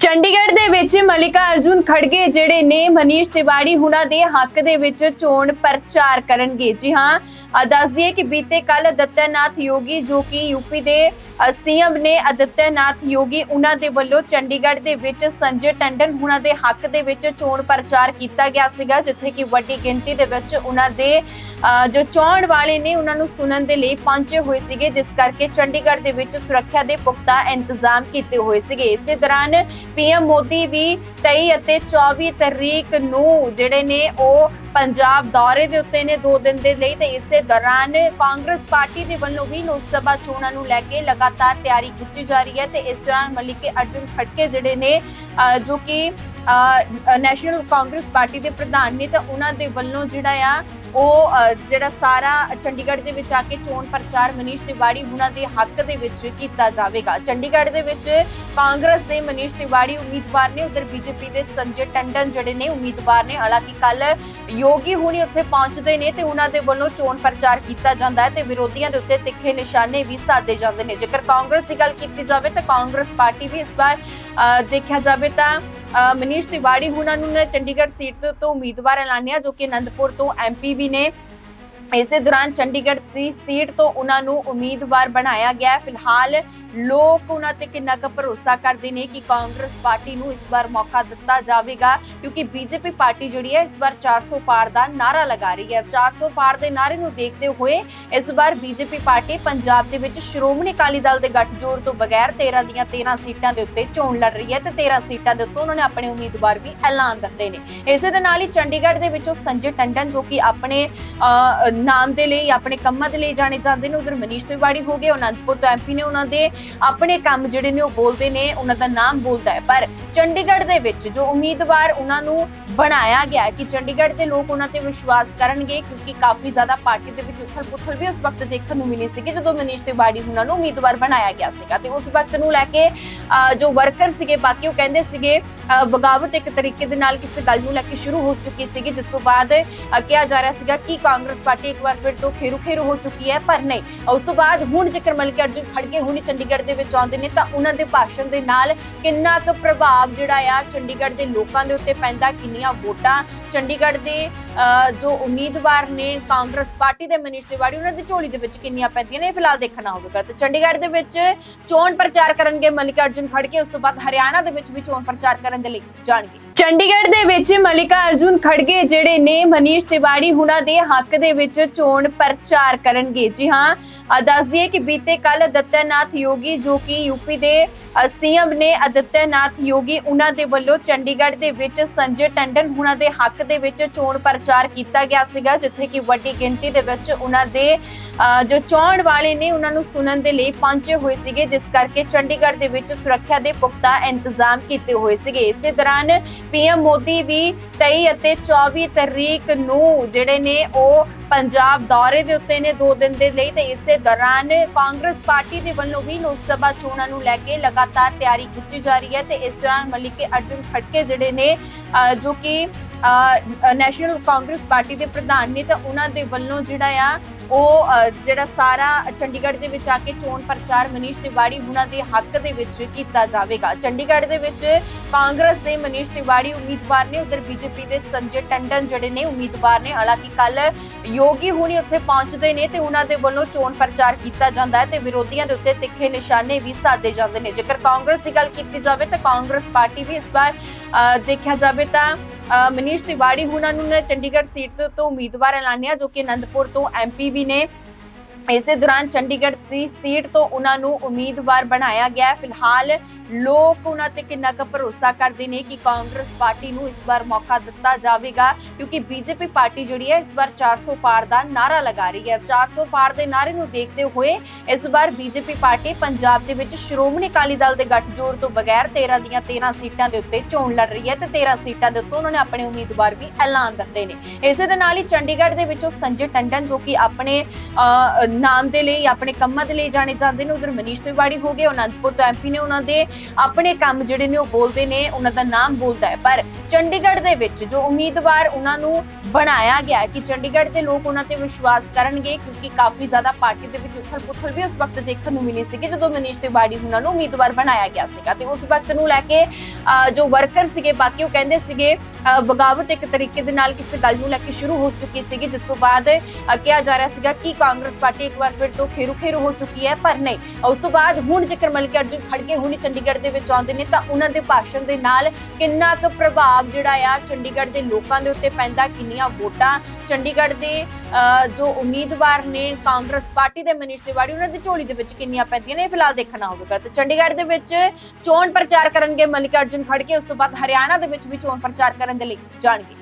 ਚੰਡੀਗੜ੍ਹ ਦੇ ਵਿੱਚ ਮਲਿਕਾ ਅਰਜੁਨ ਖੜਗੇ ਜਿਹੜੇ ਨੇ ਮਨੀਸ਼ ਤਿਵਾੜੀ ਹੁਣਾਂ ਦੇ ਹੱਕ ਦੇ ਵਿੱਚ ਚੋਣ ਪ੍ਰਚਾਰ ਕਰਨਗੇ। ਜੀ ਹਾਂ ਦੱਸ ਦਈਏ ਕਿ ਬੀਤੇ ਕੱਲ ਅਦਿੱਤਿਆਨਾਥ ਯੋਗੀ ਜੋ ਕਿ ਯੂਪੀ ਦੇ ਸੀਐਮ ਨੇ ਅਦਿੱਤਿਆਨਾਥ ਯੋਗੀ ਉਹਨਾਂ ਦੇ ਵੱਲੋਂ ਚੰਡੀਗੜ੍ਹ ਦੇ ਵਿੱਚ ਸੰਜੇ ਟੰਡਨ ਹੁਣਾਂ ਦੇ ਹੱਕ ਦੇ ਵਿੱਚ ਚੋਣ ਪ੍ਰਚਾਰ ਕੀਤਾ ਗਿਆ ਸੀਗਾ ਜਿੱਥੇ ਕਿ ਵੱਡੀ ਗਿਣਤੀ ਦੇ ਵਿੱਚ ਉਹਨਾਂ ਦੇ ਅ, ਜੋ ਚੋਣ ਵਾਲੇ ਨੇ ਉਹਨਾਂ ਨੂੰ ਸੁਣਨ ਦੇ ਲਈ ਪਹੁੰਚੇ ਹੋਏ ਸੀਗੇ ਜਿਸ ਕਰਕੇ ਚੰਡੀਗੜ੍ਹ ਦੇ ਵਿੱਚ ਸੁਰੱਖਿਆ ਦੇ ਪੁਖਤਾ ਇੰਤਜ਼ਾਮ ਕੀਤੇ ਹੋਏ ਸੀਗੇ। ਇਸੇ ਦੌਰਾਨ ਪੀਐਮ ਮੋਦੀ ਵੀ 23 ਅਤੇ 24 ਤਰੀਕ ਨੂੰ ਜਿਹੜੇ ਨੇ ਉਹ ਪੰਜਾਬ ਦੌਰੇ ਦੇ ਉੱਤੇ ਨੇ 2 ਦਿਨ ਦੇ ਲਈ ਤੇ ਇਸ ਦੇ ਦੌਰਾਨ ਕਾਂਗਰਸ ਪਾਰਟੀ ਦੇ ਵੱਲੋਂ ਵੀ ਲੋਕ ਸਭਾ ਚੋਣਾਂ ਨੂੰ ਲੈ ਕੇ ਲਗਾਤਾਰ ਤਿਆਰੀ ਕੀਤੀ ਜਾ ਰਹੀ ਹੈ ਤੇ ਇਸ ਦੌਰਾਨ ਮਲਿਕ ਅਰਜੁਨ ਖੜਕੇ ਜਿਹੜੇ ਨੇ ਜੋ ਕਿ ਨੈਸ਼ਨਲ ਕਾਂਗਰਸ ਪਾਰਟੀ ਦੇ ਪ੍ਰਧਾਨ ਨੇ ਤਾਂ ਉਹਨਾਂ ਦੇ ਵੱਲੋਂ ਜਿਹੜਾ ਆ ਉਹ ਜਿਹੜਾ ਸਾਰਾ ਚੰਡੀਗੜ੍ਹ ਦੇ ਵਿੱਚ ਆ ਕੇ ਚੋਣ ਪ੍ਰਚਾਰ ਮਨੀਸ਼ ਤਿਵਾੜੀ ਉਹਨਾਂ ਦੇ ਹੱਕ ਦੇ ਵਿੱਚ ਕੀਤਾ ਜਾਵੇਗਾ। ਚੰਡੀਗੜ੍ਹ ਦੇ ਵਿੱਚ ਕਾਂਗਰਸ ਦੇ ਮਨੀਸ਼ ਤਿਵਾੜੀ ਉਮੀਦਵਾਰ ਨੇ ਉਧਰ ਬੀਜੇਪੀ ਦੇ ਸੰਜੇ ਟੰਡਨ ਜਿਹੜੇ ਨੇ ਉਮੀਦਵਾਰ ਨੇ। ਹਾਲਾਂਕਿ ਕੱਲ ਯੋਗੀ ਹੁਣੀ ਉੱਥੇ ਪਹੁੰਚਦੇ ਨੇ ਤੇ ਉਹਨਾਂ ਦੇ ਵੱਲੋਂ ਚੋਣ ਪ੍ਰਚਾਰ ਕੀਤਾ ਜਾਂਦਾ ਹੈ ਤੇ ਵਿਰੋਧੀਆਂ ਦੇ ਉੱਤੇ ਤਿੱਖੇ ਨਿਸ਼ਾਨੇ ਵੀ ਸਾਧੇ ਜਾਂਦੇ ਨੇ। ਜੇਕਰ ਕਾਂਗਰਸ ਦੀ ਗੱਲ ਕੀਤੀ ਜਾਵੇ ਤਾਂ ਕਾਂਗਰਸ ਪਾਰਟੀ ਵੀ ਇਸ ਵਾਰ ਦੇਖਿਆ ਜਾਵੇ ਤਾਂ ਅ, ਮਨੀਸ਼ ਤਿਵਾੜੀ ਹੁਣਾਂ ਨੂੰ ਚੰਡੀਗੜ੍ਹ ਸੀਟ ਤੋਂ- ਤੋਂ ਉਮੀਦਵਾਰ ਐਲਾਨਿਆ ਜੋ ਕਿ ਅਨੰਦਪੁਰ ਤੋਂ ਐਮਪੀ ਵੀ ਨੇ ਇਸੇ ਦੌਰਾਨ ਚੰਡੀਗੜ੍ਹ ਸੀ ਸੀਟ ਤੋਂ ਉਹਨਾਂ ਨੂੰ ਉਮੀਦਵਾਰ ਬਣਾਇਆ ਗਿਆ ਫਿਲਹਾਲ ਲੋਕ ਉਹਨਾਂ ਤੇ ਕਿੰਨਾ ਕੁ ਭਰੋਸਾ ਕਰਦੇ ਨੇ ਕਿ ਕਾਂਗਰਸ ਪਾਰਟੀ ਨੂੰ ਇਸ ਵਾਰ ਮੌਕਾ ਦਿੱਤਾ ਜਾਵੇਗਾ, ਕਿਉਂਕਿ ਬੀਜੇਪੀ ਪਾਰਟੀ ਜਿਹੜੀ ਹੈ ਇਸ ਵਾਰ 400 ਪਾਰ ਦਾ ਨਾਰਾ ਲਗਾ ਰਹੀ ਹੈ। 400 ਪਾਰ ਦੇ ਨਾਰੇ ਨੂੰ ਦੇਖਦੇ ਹੋਏ ਇਸ ਵਾਰ ਬੀਜੇਪੀ ਪਾਰਟੀ ਪੰਜਾਬ ਦੇ ਵਿੱਚ ਸ਼੍ਰੋਮਣੀ ਅਕਾਲੀ ਦਲ ਦੇ ਗੱਠਜੋੜ ਤੋਂ ਬਗੈਰ 13 ਦੀਆਂ 13 ਸੀਟਾਂ ਦੇ ਉੱਤੇ ਚੋਣ ਲੜ ਰਹੀ ਹੈ ਤੇ 13 ਸੀਟਾਂ ਦੇ ਉੱਤੇ ਉਹਨਾਂ ਨੇ ਆਪਣੇ ਉਮੀਦਵਾਰ ਵੀ ਐਲਾਨ ਦਿੱਤੇ ਨੇ। ਇਸੇ ਦੇ ਨਾਲ ਹੀ ਚੰਡੀਗੜ੍ਹ ਦੇ ਵਿੱਚੋਂ ਸੰਜੇ ਟੰਡਨ ਜੋ ਕਿ ਆਪਣੇ ਨਾਮ ਦੇ ਲਈ, ਆਪਣੇ ਕੰਮਾਂ ਦੇ ਲਈ ਜਾਣੇ ਜਾਂਦੇ ਨੇ। ਉਧਰ ਮਨੀਸ਼ ਤਿਵਾੜੀ ਹੋ ਗਏ ਅਨੰਦਪੁਰ ਤੋਂ ਐਮਪੀ ਨੇ ਉਹਨਾਂ ਦੇ। ਆਪਣੇ ਕੰਮ ਜਿਹੜੇ ਨੇ ਉਹ ਬੋਲਦੇ ਨੇ, ਉਹਨਾਂ ਦਾ ਨਾਮ ਬੋਲਦਾ ਹੈ। ਪਰ ਚੰਡੀਗੜ੍ਹ ਦੇ ਵਿੱਚ ਜੋ ਉਮੀਦਵਾਰ ਉਹਨਾਂ ਨੂੰ ਬਣਾਇਆ ਗਿਆ ਕਿ ਚੰਡੀਗੜ੍ਹ ਦੇ ਲੋਕ ਉਹਨਾਂ ਤੇ ਵਿਸ਼ਵਾਸ ਕਰਨਗੇ, ਕਿਉਂਕਿ ਕਾਫੀ ਜ਼ਿਆਦਾ ਪਾਰਟੀ ਦੇ ਵਿੱਚ ਉਥਲ-ਪੁਥਲ ਵੀ ਉਸ ਵਕਤ ਦੇਖਣ ਨੂੰ ਮਿਲੀ ਸੀਗੀ, ਜਦੋਂ ਮਨੀਸ਼ ਤਿਵਾੜੀ ਉਹਨਾਂ ਨੂੰ ਉਮੀਦਵਾਰ ਬਣਾਇਆ ਗਿਆ ਸੀਗਾ। ਤੇ ਉਸ ਵਕਤ ਨੂੰ ਲੈ ਕੇ ਜੋ ਵਰਕਰ ਸੀਗੇ, ਬਾਕੀ ਉਹ ਕਹਿੰਦੇ ਸੀਗੇ ਬਗਾਵਤ ਇੱਕ ਤਰੀਕੇ ਦੇ ਨਾਲ ਕਿਸੇ ਗੱਲ ਨੂੰ ਲੈ ਕੇ ਸ਼ੁਰੂ ਹੋ ਚੁੱਕੀ ਸੀਗੀ, ਜਿਸ ਤੋਂ ਬਾਅਦ ਕਿਹਾ ਜਾ ਰਿਹਾ ਸੀਗਾ ਕਿ ਕਾਂਗਰਸ ਪਾਰਟੀ ਇੱਕ ਵਾਰ ਫਿਰ ਤੋਂ ਖੇਰੂ ਖੇਰੂ ਹੋ ਚੁੱਕੀ ਹੈ ਪਰ ਨਹੀਂ। ਉਸ ਤੋਂ ਬਾਅਦ ਹੁਣ ਜੇਕਰ ਮਲਿਕ ਖੜਗੇ ਹੁਣੀ ਚੰਡੀਗੜ੍ਹ ਦੇ ਵਿੱਚ ਆਉਂਦੇ ਨੇ ਤਾਂ ਉਹਨਾਂ ਦੇ ਭਾਸ਼ਣ ਦੇ ਨਾਲ ਕਿੰਨਾ ਕੁ ਪ੍ਰਭਾਵ ਜਿਹੜਾ ਆ ਚੰਡੀਗੜ੍ਹ ਦੇ ਲੋਕਾਂ ਦੇ ਉੱਤੇ ਪੈਂਦਾ ਕਿੰਨੀਆਂ ਵੋਟਾਂ ਚੰਡੀਗੜ੍ਹ ਦੇ ਅ, ਜੋ ਉਮੀਦਵਾਰ ਨੇ ਕਾਂਗਰਸ ਪਾਰਟੀ ਦੇ ਮਨੀਸ਼ ਤਿਵਾੜੀ ਉਹਨਾਂ ਦੀ ਝੋਲੀ ਦੇ ਵਿੱਚ ਕਿੰਨੀਆਂ ਪੈਂਦੀਆਂ ਨੇ ਫਿਲਹਾਲ ਦੇਖਣਾ ਹੋਵੇਗਾ। ਤੇ ਚੰਡੀਗੜ੍ਹ ਦੇ ਵਿੱਚ ਚੋਣ ਪ੍ਰਚਾਰ ਕਰਨਗੇ ਮਲਿਕ ਅਰਜੁਨ ਖੜਗੇ ਉਸ ਤੋਂ ਬਾਅਦ ਹਰਿਆਣਾ ਦੇ ਵਿੱਚ ਵੀ ਚੋਣ ਪ੍ਰਚਾਰ ਕਰਨ ਦੇ ਲਈ ਜਾਣਗੇ। ਚੰਡੀਗੜ੍ਹ ਦੇ ਵਿੱਚ ਮਲਿਕਾ ਅਰਜੁਨ ਖੜਗੇ ਜਿਹੜੇ ਨੇ ਮਨੀਸ਼ ਤਿਵਾੜੀ ਹੁਣਾਂ ਦੇ ਹੱਕ ਦੇ ਵਿੱਚ ਚੋਣ ਪ੍ਰਚਾਰ ਕਰਨਗੇ। ਜੀ ਹਾਂ ਅ, ਦੱਸ ਦਈਏ ਕਿ ਬੀਤੇ ਕੱਲ ਅਦਿੱਤਿਆਨਾਥ ਯੋਗੀ ਜੋ ਕਿ ਯੂਪੀ ਦੇ ਸੀਐਮ ਨੇ ਅਦਿੱਤਿਆਨਾਥ ਯੋਗੀ ਉਹਨਾਂ ਦੇ ਵੱਲੋਂ ਚੰਡੀਗੜ੍ਹ ਦੇ ਵਿੱਚ ਸੰਜੇ ਟੰਡਨ ਹੁਣਾਂ ਦੇ ਹੱਕ ਦੇ ਵਿੱਚ ਚੋਣ ਪ੍ਰਚਾਰ ਕੀਤਾ ਗਿਆ ਸੀਗਾ ਜਿੱਥੇ ਕਿ ਵੱਡੀ ਗਿਣਤੀ ਦੇ ਵਿੱਚ ਉਹਨਾਂ ਦੇ ਜੋ ਚੋਣ ਵਾਲੇ ਨੇ ਉਹਨਾਂ ਨੂੰ ਸੁਣਨ ਦੇ ਲਈ ਪਹੁੰਚੇ ਹੋਏ ਸੀਗੇ, ਜਿਸ ਕਰਕੇ ਚੰਡੀਗੜ੍ਹ ਦੇ ਵਿੱਚ ਸੁਰੱਖਿਆ ਦੇ ਪੁਖਤਾ ਇੰਤਜ਼ਾਮ ਕੀਤੇ ਹੋਏ ਸੀਗੇ। ਇਸੇ ਦੌਰਾਨ ਪੀਐਮ ਮੋਦੀ ਵੀ 23 ਅਤੇ 24 ਤਰੀਕ ਨੂੰ ਜਿਹੜੇ ਨੇ ਉਹ ਪੰਜਾਬ ਦੌਰੇ ਦੇ ਉੱਤੇ ਨੇ 2 ਦਿਨ ਦੇ ਲਈ ਤੇ ਇਸ ਦੇ ਦੌਰਾਨ ਕਾਂਗਰਸ ਪਾਰਟੀ ਦੇ ਵੱਲੋਂ ਵੀ ਲੋਕ ਸਭਾ ਚੋਣਾਂ ਨੂੰ ਲੈ ਕੇ ਲਗਾਤਾਰ ਤਿਆਰੀ ਕੀਤੀ ਜਾ ਰਹੀ ਹੈ ਤੇ ਇਸ ਦੌਰਾਨ ਮਲਿਕ ਅਰਜੁਨ ਖੜਕੇ ਜਿਹੜੇ ਨੇ ਜੋ ਕਿ ਨੈਸ਼ਨਲ ਕਾਂਗਰਸ ਪਾਰਟੀ ਦੇ ਪ੍ਰਧਾਨ ਨੇ ਤਾਂ ਉਹਨਾਂ ਦੇ ਵੱਲੋਂ ਜਿਹੜਾ ਆ ਉਹ ਜਿਹੜਾ ਸਾਰਾ ਚੰਡੀਗੜ੍ਹ ਦੇ ਵਿੱਚ ਆ ਕੇ ਚੋਣ ਪ੍ਰਚਾਰ ਮਨੀਸ਼ ਤਿਵਾੜੀ ਉਹਨਾਂ ਦੇ ਹੱਕ ਦੇ ਵਿੱਚ ਕੀਤਾ ਜਾਵੇਗਾ। ਚੰਡੀਗੜ੍ਹ ਦੇ ਵਿੱਚ ਕਾਂਗਰਸ ਦੇ ਮਨੀਸ਼ ਤਿਵਾੜੀ ਉਮੀਦਵਾਰ ਨੇ, ਉਧਰ ਬੀਜੇਪੀ ਦੇ ਸੰਜੇ ਟੰਡਨ ਜਿਹੜੇ ਨੇ ਉਮੀਦਵਾਰ ਨੇ, ਹਾਲਾਂਕਿ ਕੱਲ ਯੋਗੀ ਹੁਣੀ ਉੱਥੇ ਪਹੁੰਚਦੇ ਨੇ ਤੇ ਉਹਨਾਂ ਦੇ ਵੱਲੋਂ ਚੋਣ ਪ੍ਰਚਾਰ ਕੀਤਾ ਜਾਂਦਾ ਹੈ ਤੇ ਵਿਰੋਧੀਆਂ ਦੇ ਉੱਤੇ ਤਿੱਖੇ ਨਿਸ਼ਾਨੇ ਵੀ ਸਾਧੇ ਜਾਂਦੇ ਨੇ। ਜੇਕਰ ਕਾਂਗਰਸ ਦੀ ਗੱਲ ਕੀਤੀ ਜਾਵੇ ਤਾਂ ਕਾਂਗਰਸ ਪਾਰਟੀ ਵੀ ਇਸ ਵਾਰ ਦੇਖਿਆ ਜਾਵੇ ਤਾਂ ਮਨੀਸ਼ ਤਿਵਾੜੀ ਹੁਣਾਂ ਨੂੰ ਚੰਡੀਗੜ੍ਹ ਸੀਟ ਤੋਂ- ਤੋਂ ਉਮੀਦਵਾਰ ਐਲਾਨਿਆ ਜੋ ਕਿ ਅਨੰਦਪੁਰ ਤੋਂ ਐਮਪੀ ਵੀ ਨੇ ਇਸੇ ਦੌਰਾਨ ਚੰਡੀਗੜ੍ਹ ਸੀ ਸੀਟ ਤੋਂ ਉਹਨਾਂ ਨੂੰ ਉਮੀਦਵਾਰ ਬਣਾਇਆ ਗਿਆ। ਫਿਲਹਾਲ ਲੋਕ ਉਹਨਾਂ ਤੇ ਕਿੰਨਾ ਕੁ ਭਰੋਸਾ ਕਰਦੇ ਨੇ ਕਿ ਕਾਂਗਰਸ ਪਾਰਟੀ ਨੂੰ ਇਸ ਵਾਰ ਮੌਕਾ ਦਿੱਤਾ ਜਾਵੇਗਾ ਕਿਉਂਕਿ ਬੀਜੇਪੀ ਪਾਰਟੀ ਜਿਹੜੀ ਹੈ ਇਸ ਵਾਰ 400 ਪਾਰ ਦਾ ਨਾਰਾ ਲਗਾ ਰਹੀ ਹੈ। 400 ਪਾਰ ਦੇ ਨਾਰੇ ਨੂੰ ਦੇਖਦੇ ਹੋਏ ਇਸ ਵਾਰ ਬੀਜੇਪੀ ਪਾਰਟੀ ਪੰਜਾਬ ਦੇ ਵਿੱਚ ਸ਼੍ਰੋਮਣੀ ਅਕਾਲੀ ਦਲ ਦੇ ਗੱਠਜੋੜ ਤੋਂ ਬਗੈਰ 13 ਦੀਆਂ 13 ਸੀਟਾਂ ਦੇ ਉੱਤੇ ਚੋਣ ਲੜ ਰਹੀ ਹੈ ਤੇ 13 ਸੀਟਾਂ ਦੇ ਉੱਤੇ ਉਹਨਾਂ ਨੇ ਆਪਣੇ ਉਮੀਦਵਾਰ ਵੀ ਐਲਾਨ ਦਿੱਤੇ ਨੇ। ਇਸੇ ਦੇ ਨਾਲ ਹੀ ਚੰਡੀਗੜ੍ਹ ਦੇ ਵਿੱਚੋਂ ਸੰਜੇ ਟੰਡਨ ਜੋ ਕਿ ਆਪਣੇ ਅ, ਨਾਮ ਦੇ ਲਈ ਆਪਣੇ ਕੰਮਾਂ ਦੇ ਲਈ ਜਾਣੇ ਜਾਂਦੇ ਨੇ। ਉਧਰ ਮਨੀਸ਼ ਤਿਵਾੜੀ ਹੋ ਗਏ ਅਨੰਦਪੁਰ ਤੋਂ ਐਮਪੀ ਨੇ ਉਹਨਾਂ ਦੇ ਆਪਣੇ ਕੰਮ ਜਿਹੜੇ ਨੇ ਉਹ ਬੋਲਦੇ ਨੇ ਉਹਨਾਂ ਦਾ ਨਾਮ ਬੋਲਦਾ ਹੈ। ਪਰ ਚੰਡੀਗੜ੍ਹ ਦੇ ਵਿੱਚ ਜੋ ਉਮੀਦਵਾਰ ਉਹਨਾਂ ਨੂੰ ਬਣਾਇਆ ਗਿਆ ਕਿ ਚੰਡੀਗੜ੍ਹ ਦੇ ਲੋਕ ਉਹਨਾਂ ਤੇ ਵਿਸ਼ਵਾਸ ਕਰਨਗੇ ਕਿਉਂਕਿ ਕਾਫੀ ਜ਼ਿਆਦਾ ਪਾਰਟੀ ਦੇ ਵਿੱਚ ਉਥਲ-ਪੁਥਲ ਵੀ ਉਸ ਵਕਤ ਦੇਖਣ ਨੂੰ ਮਿਲੀ ਸੀ ਜਦੋਂ ਮਨੀਸ਼ ਤਿਵਾੜੀ ਉਹਨਾਂ ਨੂੰ ਉਮੀਦਵਾਰ ਬਣਾਇਆ ਗਿਆ ਸੀਗਾ। ਤੇ ਉਸ ਵਕਤ ਨੂੰ ਲੈ ਕੇ ਅਹ, ਜੋ ਵਰਕਰ ਸੀਗੇ ਬਾਕੀ ਉਹ ਕਹਿੰਦੇ ਸੀਗੇ ਬਗਾਵਤ ਇੱਕ ਤਰੀਕੇ ਦੇ ਨਾਲ ਕਿਸੇ ਗੱਲ ਨੂੰ ਲੈ ਕੇ ਸ਼ੁਰੂ ਹੋ ਚੁੱਕੀ ਸੀਗੀ ਜਿਸ ਤੋਂ ਬਾਅਦ ਕਿਹਾ ਜਾ ਰਿਹਾ ਸੀਗਾ ਕਿ ਕਾਂਗਰਸ ਪਾਰਟੀ ਇੱਕ ਵਾਰ ਫਿਰ ਤੋਂ ਖੇਰੂ ਖੇਰੂ ਹੋ ਚੁੱਕੀ ਹੈ ਪਰ ਨਹੀਂ। ਉਸ ਤੋਂ ਬਾਅਦ ਹੁਣ ਜੇਕਰ ਮਲਿਕ ਖੜਗੇ ਹੁਣੀ ਚੰਡੀਗੜ੍ਹ ਦੇ ਵਿੱਚ ਆਉਂਦੇ ਨੇ ਤਾਂ ਉਹਨਾਂ ਦੇ ਭਾਸ਼ਣ ਦੇ ਨਾਲ ਕਿੰਨਾ ਕੁ ਪ੍ਰਭਾਵ ਜਿਹੜਾ ਆ ਚੰਡੀਗੜ੍ਹ ਦੇ ਲੋਕਾਂ ਦੇ ਉੱਤੇ ਪੈਂਦਾ ਕਿੰਨੀਆਂ ਵੋਟਾਂ ਚੰਡੀਗੜ੍ਹ ਦੇ ਅਹ, ਜੋ ਉਮੀਦਵਾਰ ਨੇ ਕਾਂਗਰਸ ਪਾਰਟੀ ਦੇ ਮਨੀਸ਼ ਤਿਵਾੜੀ ਉਹਨਾਂ ਦੀ ਝੋਲੀ ਦੇ ਵਿੱਚ ਕਿੰਨੀਆਂ ਪੈਂਦੀਆਂ ਨੇ ਇਹ ਫਿਲਹਾਲ ਦੇਖਣਾ ਹੋਵੇਗਾ। ਤੇ ਚੰਡੀਗੜ੍ਹ ਦੇ ਵਿੱਚ ਚੋਣ ਪ੍ਰਚਾਰ ਕਰਨਗੇ ਮਲਿਕ ਅਰਜੁਨ ਖੜਗੇ ਉਸ ਤੋਂ ਬਾਅਦ ਹਰਿਆਣਾ ਦੇ ਵਿੱਚ ਵੀ ਚੋਣ ਪ੍ਰਚਾਰ ਕਰਨ ਦੇ ਲਈ ਜਾਣਗੇ।